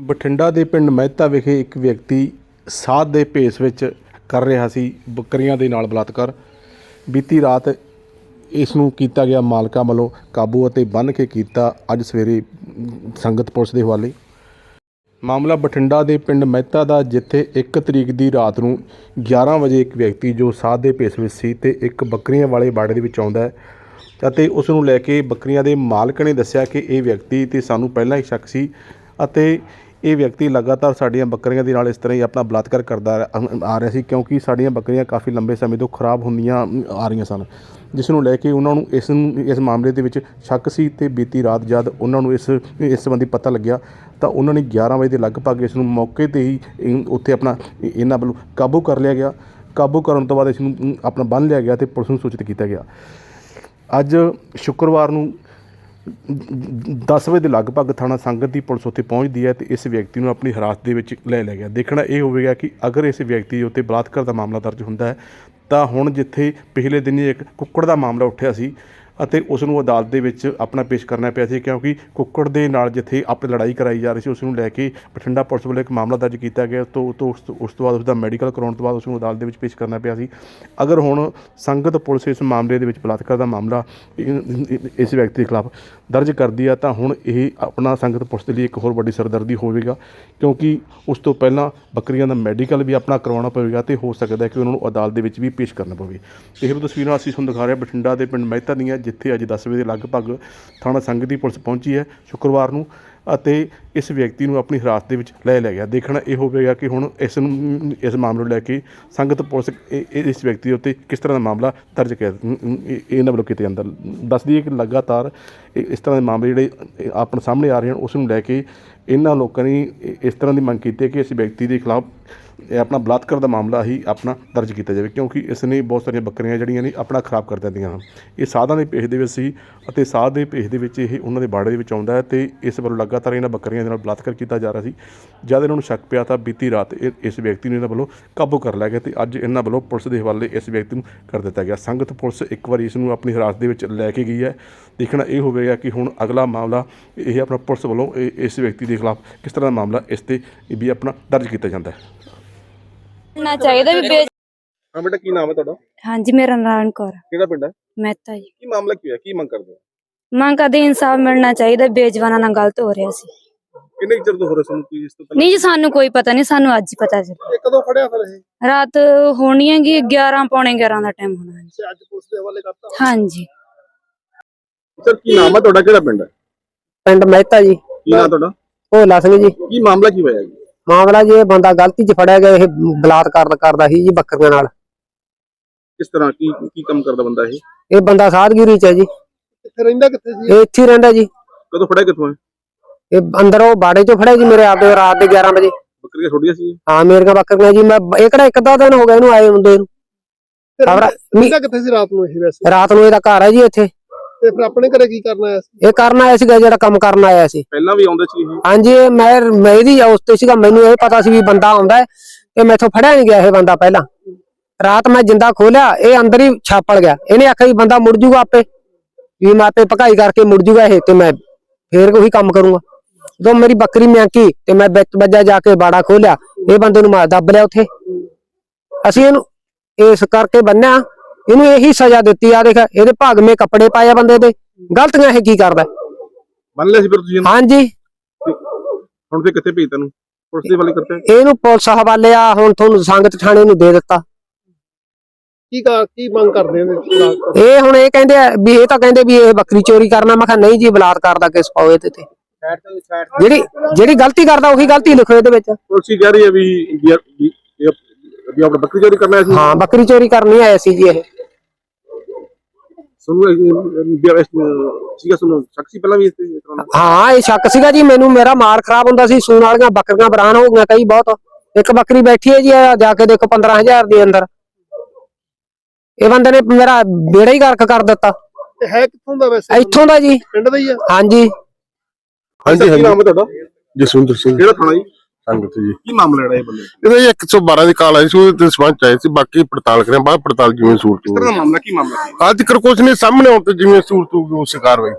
ਬਠਿੰਡਾ ਦੇ ਪਿੰਡ ਮਹਿਤਾ ਵਿਖੇ ਇੱਕ ਵਿਅਕਤੀ ਸਾਧ ਦੇ ਭੇਸ ਵਿੱਚ ਕਰ ਰਿਹਾ ਸੀ ਬੱਕਰੀਆਂ ਦੇ ਨਾਲ ਬਲਾਤਕਾਰ। ਬੀਤੀ ਰਾਤ ਇਸ ਨੂੰ ਕੀਤਾ ਗਿਆ ਮਾਲਕਾਂ ਵੱਲੋਂ ਕਾਬੂ ਅਤੇ ਬੰਨ੍ਹ ਕੇ ਕੀਤਾ ਅੱਜ ਸਵੇਰੇ ਸੰਗਤ ਪੁਲਿਸ ਦੇ ਹਵਾਲੇ। ਮਾਮਲਾ ਬਠਿੰਡਾ ਦੇ ਪਿੰਡ ਮਹਿਤਾ ਦਾ, ਜਿੱਥੇ 1 ਤਰੀਕ ਦੀ ਰਾਤ ਨੂੰ 11 ਵਜੇ ਇੱਕ ਵਿਅਕਤੀ ਜੋ ਸਾਧ ਦੇ ਭੇਸ ਵਿੱਚ ਸੀ ਤੇ ਇੱਕ ਬੱਕਰੀਆਂ ਵਾਲੇ ਬਾੜੇ ਦੇ ਵਿੱਚ ਆਉਂਦਾ ਹੈ ਅਤੇ ਉਸ ਨੂੰ ਲੈ ਕੇ ਬੱਕਰੀਆਂ ਦੇ ਮਾਲਕ ਨੇ ਦੱਸਿਆ ਕਿ ਇਹ ਵਿਅਕਤੀ ਤੇ ਸਾਨੂੰ ਪਹਿਲਾਂ ਹੀ ਸ਼ੱਕ ਸੀ ਅਤੇ ਇਹ ਵਿਅਕਤੀ ਲਗਾਤਾਰ ਸਾਡੀਆਂ ਬੱਕਰੀਆਂ ਦੇ ਨਾਲ ਇਸ ਤਰ੍ਹਾਂ ਹੀ ਆਪਣਾ ਬਲਾਤਕਾਰ ਕਰਦਾ ਆ ਰਿਹਾ ਸੀ ਕਿਉਂਕਿ ਸਾਡੀਆਂ ਬੱਕਰੀਆਂ ਕਾਫੀ ਲੰਬੇ ਸਮੇਂ ਤੋਂ ਖਰਾਬ ਹੁੰਦੀਆਂ ਆ ਰਹੀਆਂ ਸਨ। ਜਿਸ ਨੂੰ ਲੈ ਕੇ ਉਹਨਾਂ ਨੂੰ ਇਸ ਨੂੰ, ਇਸ ਮਾਮਲੇ ਦੇ ਵਿੱਚ ਸ਼ੱਕ ਸੀ ਤੇ ਬੀਤੀ ਰਾਤ ਜਦ ਉਹਨਾਂ ਨੂੰ ਇਸ ਇਸ ਸੰਬੰਧੀ ਪਤਾ ਲੱਗਿਆ, ਤਾਂ ਉਹਨਾਂ ਨੇ 11 ਵਜੇ ਦੇ ਲਗਭਗ ਇਸ ਨੂੰ ਮੌਕੇ ਤੇ ਹੀ ਉੱਥੇ ਆਪਣਾ ਇਹਨਾਂ ਵੱਲੋਂ ਕਾਬੂ ਕਰ ਲਿਆ ਗਿਆ। ਕਾਬੂ ਕਰਨ ਤੋਂ ਬਾਅਦ ਇਸ ਨੂੰ ਆਪਣਾ ਬੰਨ੍ਹ ਲਿਆ ਗਿਆ ਤੇ ਪੁਲਿਸ ਨੂੰ ਸੂਚਿਤ ਕੀਤਾ ਗਿਆ। ਅੱਜ ਸ਼ੁੱਕਰਵਾਰ ਨੂੰ 10 ਵਜੇ ਦੇ ਲਗਭਗ ਥਾਣਾ ਸੰਗਤ ਦੀ ਪੁਲਿਸ ਉੱਥੇ ਪਹੁੰਚਦੀ ਹੈ ਤੇ ਇਸ ਵਿਅਕਤੀ ਨੂੰ ਆਪਣੀ ਹਿਰਾਸਤ ਦੇ ਵਿੱਚ ਲੈ ਲਿਆ ਗਿਆ। ਦੇਖਣਾ ਇਹ ਹੋਵੇਗਾ ਕਿ ਅਗਰ ਇਸ ਵਿਅਕਤੀ ਦੇ ਉੱਤੇ ਬਲਾਤਕਾਰ ਦਾ ਮਾਮਲਾ ਦਰਜ ਹੁੰਦਾ ਹੈ, ਤਾਂ ਹੁਣ ਜਿੱਥੇ ਪਿਛਲੇ ਦਿਨੀ ਇੱਕ ਕੁੱਕੜ ਦਾ ਮਾਮਲਾ ਉੱਠਿਆ ਸੀ ਅਤੇ ਉਸ ਨੂੰ ਅਦਾਲਤ ਦੇ ਵਿੱਚ ਆਪਣਾ ਪੇਸ਼ ਕਰਨਾ ਪਿਆ ਸੀ ਕਿਉਂਕਿ ਕੁੱਕੜ ਦੇ ਨਾਲ ਜਿੱਥੇ ਆਪਣੀ ਲੜਾਈ ਕਰਾਈ ਜਾ ਰਹੀ ਸੀ ਉਸ ਨੂੰ ਲੈ ਕੇ ਬਠਿੰਡਾ ਪੁਲਿਸ ਵੱਲੋਂ ਇੱਕ ਮਾਮਲਾ ਦਰਜ ਕੀਤਾ ਗਿਆ। ਤੋਂ ਤੋਂ, ਉਸ ਉਸ ਤੋਂ ਬਾਅਦ ਉਸ ਦਾ ਮੈਡੀਕਲ ਕਰਾਉਣ ਤੋਂ ਬਾਅਦ ਉਸ ਨੂੰ ਅਦਾਲਤ ਦੇ ਵਿੱਚ ਪੇਸ਼ ਕਰਨਾ ਪਿਆ ਸੀ। ਅਗਰ ਹੁਣ ਸੰਗਤ ਪੁਲਿਸ ਇਸ ਮਾਮਲੇ ਦੇ ਵਿੱਚ ਬਲਾਤਕਾਰ ਦਾ ਮਾਮਲਾ ਇਸ ਵਿਅਕਤੀ ਦੇ ਖਿਲਾਫ ਦਰਜ ਕਰਦੀ ਆ, ਤਾਂ ਹੁਣ ਇਹ ਆਪਣਾ ਸੰਗਤ ਪੁਲਿਸ ਦੇ ਲਈ ਇੱਕ ਹੋਰ ਵੱਡੀ ਸਰਦਰਦੀ ਹੋਵੇਗਾ। ਕਿਉਂਕਿ ਉਸ ਤੋਂ ਪਹਿਲਾਂ ਬੱਕਰੀਆਂ ਦਾ ਮੈਡੀਕਲ ਵੀ ਆਪਣਾ ਕਰਵਾਉਣਾ ਪਵੇਗਾ ਤੇ ਹੋ ਸਕਦਾ ਹੈ ਕਿ ਉਹਨਾਂ ਨੂੰ ਅਦਾਲਤ ਦੇ ਵਿੱਚ ਵੀ ਪੇਸ਼ ਕਰਨਾ ਪਵੇ। ਇਹ ਤਸਵੀਰਾਂ ਅਸੀਂ ਤੁਹਾਨੂੰ ਦਿਖਾ ਰਹੇ ਹਾਂ ਬਠਿੰਡਾ ਦੇ ਪਿੰਡ ਮਹਿਤਾ ਦੀਆਂ ਜਿੱਥੇ ਅੱਜ 10 ਵਜੇ ਦੇ ਲਗਭਗ ਥਾਣਾ ਸੰਗਤ ਦੀ ਪੁਲਿਸ ਪਹੁੰਚੀ ਹੈ ਸ਼ੁੱਕਰਵਾਰ ਨੂੰ ਅਤੇ ਇਸ ਵਿਅਕਤੀ ਨੂੰ ਆਪਣੀ ਹਿਰਾਸਤ ਦੇ ਵਿੱਚ ਲੈ ਲਿਆ ਗਿਆ। ਦੇਖਣਾ ਇਹ ਹੋਵੇਗਾ ਕਿ ਹੁਣ ਇਸ ਨੂੰ, ਇਸ ਮਾਮਲੇ ਨੂੰ ਲੈ ਕੇ ਸੰਗਤ ਪੁਲਿਸ ਇਹ- ਇਹ- ਇਸ ਵਿਅਕਤੀ ਦੇ ਉੱਤੇ ਕਿਸ ਤਰ੍ਹਾਂ ਦਾ ਮਾਮਲਾ ਦਰਜ ਕਰ ਇਹ- ਇਹਨਾਂ ਵੱਲੋਂ ਕੀਤੇ ਜਾਂਦਾ। ਦੱਸ ਦਈਏ ਕਿ ਲਗਾਤਾਰ ਇਹ- ਇਸ ਤਰ੍ਹਾਂ ਦੇ ਮਾਮਲੇ ਜਿਹੜੇ, ਇਹ ਆਪਣੇ ਸਾਹਮਣੇ ਆ ਰਹੇ ਹਨ, ਉਸ ਨੂੰ ਲੈ ਕੇ ਇਹਨਾਂ ਲੋਕਾਂ ਨੇ ਇਸ ਤਰ੍ਹਾਂ ਦੀ ਮੰਗ ਕੀਤੀ ਹੈ ਕਿ ਇਸ ਵਿਅਕਤੀ ਦੇ ਖਿਲਾਫ ਇਹ ਆਪਣਾ ਬਲਾਤਕਾਰ ਦਾ ਮਾਮਲਾ ਹੀ ਆਪਣਾ ਦਰਜ ਕੀਤਾ ਜਾਵੇ, ਕਿਉਂਕਿ ਇਸ ਨੇ ਬਹੁਤ ਸਾਰੀਆਂ ਬੱਕਰੀਆਂ ਜਿਹੜੀਆਂ ਨੇ ਆਪਣਾ ਖਰਾਬ ਕਰ ਦਿੰਦੀਆਂ ਹਨ। ਇਹ ਸਾਧਾਂ ਦੇ ਪੇਸ਼ ਦੇ ਵਿੱਚ ਸੀ ਅਤੇ ਸਾਧ ਦੇ ਪੇਸ਼ ਦੇ ਵਿੱਚ ਇਹ ਉਹਨਾਂ ਦੇ ਬਾੜੇ ਦੇ ਵਿੱਚ ਆਉਂਦਾ ਹੈ ਤੇ ਇਸ ਵੱਲੋਂ ਲਗਾਤਾਰ ਇਹਨਾਂ ਬੱਕਰੀਆਂ ਦੇ ਨਾਲ ਬਲਾਤਕਾਰ ਕੀਤਾ ਜਾ ਰਿਹਾ ਸੀ। ਜਦ ਇਹਨਾਂ ਨੂੰ ਸ਼ੱਕ ਪਿਆ ਤਾਂ ਬੀਤੀ ਰਾਤ ਇਹ- ਇਸ ਵਿਅਕਤੀ ਨੂੰ ਇਹਨਾਂ ਵੱਲੋਂ ਕਾਬੂ ਕਰ ਲਿਆ ਗਿਆ ਤੇ ਅੱਜ ਇਹਨਾਂ ਵੱਲੋਂ ਪੁਲਿਸ ਦੇ ਹਵਾਲੇ ਇਸ ਵਿਅਕਤੀ ਨੂੰ ਕਰ ਦਿੱਤਾ ਗਿਆ। ਸੰਗਤ ਪੁਲਿਸ ਇੱਕ ਵਾਰੀ ਇਸ ਨੂੰ ਆਪਣੀ ਹਿਰਾਸਤ ਦੇ ਵਿੱਚ ਲੈ ਕੇ ਗਈ ਹੈ। ਦੇਖਣਾ ਇਹ ਹੋਵੇਗਾ ਕਿ ਹੁਣ ਅਗਲਾ ਮਾਮਲਾ, ਇਹ ਆਪਣਾ ਪੁਲਿਸ ਵੱਲੋਂ ਇਹ- ਇਸ ਵਿਅਕਤੀ ਦੇ ਖਿਲਾਫ ਕਿਸ ਤਰ੍ਹਾਂ ਦਾ ਮਾਮਲਾ ਇਸ ਤੇ ਵੀ ਆਪਣਾ ਦਰਜ ਕੀਤਾ ਜਾਂਦਾ ਹੈ। ਨਾ ਚਾਹੀਦਾ ਵੀ ਬੇਜ ਹਾਂ ਬੇਟਾ ਕੀ ਨਾਮ ਹੈ ਤੁਹਾਡਾ? ਹਾਂਜੀ ਮੇਰਾ ਨਾਰਾਇਣ ਕੌਰ ਕਿਹੜਾ ਪਿੰਡ ਹੈ? ਮਹਿਤਾ ਜੀ। ਕੀ ਮਾਮਲਾ ਕੀ ਹੋਇਆ? ਕੀ ਮੰਗ ਕਰਦੇ ਹੋ? ਮੰਗ ਕਰਦੇ ਇਨਸਾਫ ਮਿਲਣਾ ਚਾਹੀਦਾ ਬੇਜਵਾਨਾਂ ਨਾਲ ਗਲਤ ਹੋ ਰਿਹਾ ਸੀ। ਕਿੰਨੇ ਕੁ ਚਿਰ ਤੋਂ ਹੋ ਰਿਹਾ ਸਾਨੂੰ ਕੋਈ ਇਸ ਤੋਂ ਨਹੀਂ ਜੀ ਸਾਨੂੰ ਕੋਈ ਪਤਾ ਨਹੀਂ ਸਾਨੂੰ ਅੱਜ ਹੀ ਪਤਾ ਜੀ ਇਹ ਕਦੋਂ ਫੜਿਆ ਫਿਰ ਇਹ? ਰਾਤ ਹੋਣੀ ਹੈਗੀ 11 ਪੌਣੇ 11 ਦਾ ਟਾਈਮ ਹੋਣਾ ਜੀ। ਅੱਜ ਪੁਲਿਸ ਦੇ ਹਵਾਲੇ ਕਰਤਾ ਹਾਂਜੀ। ਸਰ ਕੀ ਨਾਮ ਹੈ ਤੁਹਾਡਾ? ਕਿਹੜਾ ਪਿੰਡ ਹੈ? ਪਿੰਡ ਮਹਿਤਾ ਜੀ। ਕੀ ਨਾਮ ਤੁਹਾਡਾ? ਭੋਲਾ ਸਿੰਘ ਜੀ। ਕੀ ਮਾਮਲਾ ਕੀ ਹੋਇਆ ਜੀ? ਮਾਮਲਾ ਜੀ ਇਹ ਬੰਦਾ ਗਲਤੀ 'ਚ ਫੜਿਆ ਗਿਆ ਇਹ ਬਲਾਤਕਾਰ ਕਰਦਾ ਸੀ ਜੀ ਬੱਕਰੀਆਂ ਨਾਲ। ਕਿਸ ਤਰ੍ਹਾਂ ਕੀ ਕੀ ਕੰਮ ਕਰਦਾ ਬੰਦਾ ਇਹ? ਇਹ ਬੰਦਾ ਸਾਧਗਿਰੀ 'ਚ ਹੈ ਜੀ। ਕਿੱਥੇ ਰਹਿੰਦਾ ਕਿੱਥੇ ਸੀ? ਇਹ ਇੱਥੇ ਹੀ ਰਹਿੰਦਾ ਜੀ। ਕਦੋਂ ਫੜਿਆ ਕਿੱਥੋਂ ਹੈ? ਇਹ ਅੰਦਰ ਉਹ ਬਾੜੇ 'ਚੋਂ ਫੜਿਆ ਜੀ ਮੇਰੇ ਆਪਦੇ ਰਾਤ ਦੇ 11 ਵਜੇ। ਬੱਕਰੀਆਂ ਛੋੜੀਆਂ ਸੀ ਹਾਂ ਮੇਰੀਆਂ ਬੱਕਰੀਆਂ ਜੀ ਮੈਂ ਇਹ ਕਿਹੜਾ ਇੱਕ ਅੱਧਾ ਦਿਨ ਹੋ ਗਿਆ ਇਹਨੂੰ ਆਏ ਹੁੰਦੇ ਨੂੰ। ਕਿੱਥੇ ਸੀ ਰਾਤ ਨੂੰ ਇਹ ਵੈਸੇ? ਰਾਤ ਨੂੰ ਇਹਦਾ ਘਰ ਹੈ ਜੀ ਇੱਥੇ। ਤੇ ਫਿਰ ਆਪਣੇ ਘਰੇ ਕੀ ਕਰਨ ਆਇਆ ਸੀ? ਇਹ ਕਰਨ ਆਇਆ ਸੀਗਾ ਜਿਹੜਾ ਕੰਮ ਕਰਨ ਆਇਆ ਸੀ। ਪਹਿਲਾਂ ਵੀ ਆਉਂਦੇ ਸੀ ਇਹ? ਹਾਂਜੀ ਇਹ ਮੈਂ ਮੈਂ ਇਹਦੀ ਉਸ ਤੇ ਸੀਗਾ ਮੈਨੂੰ ਇਹ ਪਤਾ ਸੀ ਵੀ ਬੰਦਾ ਆਉਂਦਾ ਹੈ ਤੇ ਮੈਥੋਂ ਫੜਿਆ ਨਹੀਂ ਗਿਆ ਇਹ ਬੰਦਾ ਪਹਿਲਾਂ। ਰਾਤ ਮੈਂ ਜਿੰਦਾ ਖੋਲਿਆ ਇਹ ਅੰਦਰ ਹੀ ਛਾਪੜ ਗਿਆ। ਇਹਨੇ ਆਖਿਆ ਵੀ ਬੰਦਾ ਮੁੜ ਜੂਗਾ ਆਪੇ। ਵੀ ਮੈਂ ਆਪੇ ਭਕਾਈ ਕਰਕੇ ਮੁੜ ਜੂਗਾ ਇਹ ਤੇ ਮੈਂ ਫੇਰ ਉਹੀ ਕੰਮ ਕਰੂੰਗਾ। ਜਦੋਂ ਮੇਰੀ ਬੱਕਰੀ ਮਿਆਂਕੀ ਤੇ ਮੈਂ ਵਿੱਚ ਵੱਜਾ ਜਾ ਕੇ ਬਾੜਾ ਖੋਲਿਆ ਇਹ ਬੰਦੇ ਨੂੰ ਮੈਂ ਦੱਬ ਲਿਆ ਉੱਥੇ। ਅਸੀਂ ਇਹਨੂੰ ਇਸ ਕਰਕੇ ਬੰਨਿਆ ਇਹਨੂੰ ਇਹੀ ਸਜ਼ਾ ਦਿੱਤੀ ਆ ਦੇਖ ਇਹਦੇ ਭਾਗਵੇਂ ਕੱਪੜੇ ਪਾਏ ਆ ਬੰਦੇ ਦੇ। ਗਲਤੀਆਂ ਇਹ ਕੀ ਕਰਦਾ? ਮੰਨ ਲਿਆ ਸੀ ਫਿਰ ਤੁਸੀਂ? ਹਾਂਜੀ। ਹੁਣ ਫਿਰ ਕਿੱਥੇ ਭੇਜ ਤੈਨੂੰ ਪੁਲਿਸ ਦੇ ਹਵਾਲੇ ਕਰਤੇ? ਇਹਨੂੰ ਪੁਲਿਸ ਹਵਾਲੇ ਆ ਹੁਣ ਤੁਹਾਨੂੰ ਸੰਗਤ ਥਾਣੇ ਨੂੰ ਦੇ ਦਿੱਤਾ। ਕੀ ਕਾ ਕੀ ਮੰਗ ਕਰਦੇ ਨੇ ਇਹ ਹੁਣ ਇਹ ਕਹਿੰਦੇ ਆ ਵੀ ਇਹ ਤਾਂ ਕਹਿੰਦੇ ਵੀ ਇਹ ਬੱਕਰੀ ਚੋਰੀ ਕਰਨਾ। ਮੈਂ ਕਿਹਾ ਨਹੀਂ ਜੀ ਬਲਾਤਕਾਰ ਦਾ ਕੇਸ ਪਾਓ ਇਹਦੇ ਤੇ। ਜਿਹੜੀ ਜਿਹੜੀ ਗਲਤੀ ਕਰਦਾ ਉਹੀ ਗਲਤੀ ਲਿਖੋ ਇਹਦੇ ਵਿੱਚ। ਪੁਲਿਸ ਹੀ ਕਹਿ ਰਹੀ ਹੈ ਵੀ ਵੀ ਵੀ- ਵੀ ਆਪਣਾ ਬੱਕਰੀ ਚੋਰੀ ਕਰਨਾ ਸੀ ਹਾਂ ਬੱਕਰੀ ਚੋਰੀ ਕਰਨੀ ਆਇਆ ਸੀ ਜੀ ਇਹ। ਇਹ ਸੀਗਾ ਸੁਣੋ ਸ਼ਖਸੀ ਪਹਿਲਾਂ ਵੀ ਇਸ ਤੇ ਇਸ ਤਰ੍ਹਾਂ ਦਾ? ਹਾਂ ਇਹ ਸ਼ੱਕ ਸੀਗਾ ਜੀ ਮੈਨੂੰ ਮੇਰਾ ਮਾਲ ਖਰਾਬ ਹੁੰਦਾ ਸੀ ਸੂਣ ਵਾਲੀਆਂ ਬੱਕਰੀਆਂ ਬਰਾਨ ਹੋ ਗਈਆਂ ਕਈ ਬਹੁਤ। ਇੱਕ ਬੱਕਰੀ ਬੈਠੀ ਹੈ ਜੀ ਆ ਜਾ ਕੇ ਦੇਖੋ 15000 ਦੇ ਅੰਦਰ। ਇਹ ਬੰਦੇ ਨੇ ਮੇਰਾ ਬੇੜਾ ਹੀ ਗਰਕ ਕਰ ਦਿੱਤਾ। ਤੇ ਹੈ ਕਿੱਥੋਂ ਦਾ ਵੈਸੇ? ਇੱਥੋਂ ਦਾ ਜੀ। ਪਿੰਡ ਦਾ ਹੀ ਆ। ਹਾਂਜੀ। ਹਾਂਜੀ ਕੀ ਨਾਮ ਹੈ ਤੁਹਾਡਾ। ਜਸਵਿੰਦਰ ਸਿੰਘ ਕਿਹੜਾ ਥਾਣਾ ਜੀ? ਸੰਗਤ ਜੀ। ਕੀ ਮਾਮਲਾ ਜਿਹੜਾ ਇਹ ਬੰਦੇ ਇਸ ਇਹਦਾ ਜੀ 112 ਦੀ ਕਾਲ ਆਈ ਸੀ ਉਹਦੇ ਸਬੰਧ ਚ ਆਏ ਸੀ ਬਾਕੀ ਪੜਤਾਲ ਕਰਿਆ ਬਾਅਦ ਪੜਤਾਲ ਜਿਵੇਂ ਸੂਰਤ ਤਰ੍ਹਾਂ ਦਾ ਮਾਮਲਾ ਕੀ ਮਾਮਲਾ ਸੀ? ਅੱਜ ਤੱਕ ਕੁਝ ਨਹੀਂ ਸਾਹਮਣੇ ਆਉਂ ਤੇ ਜਿਵੇਂ ਸੂਰਤ ਹੋਊਗੀ ਉਸ ਕਾਰਵਾਈ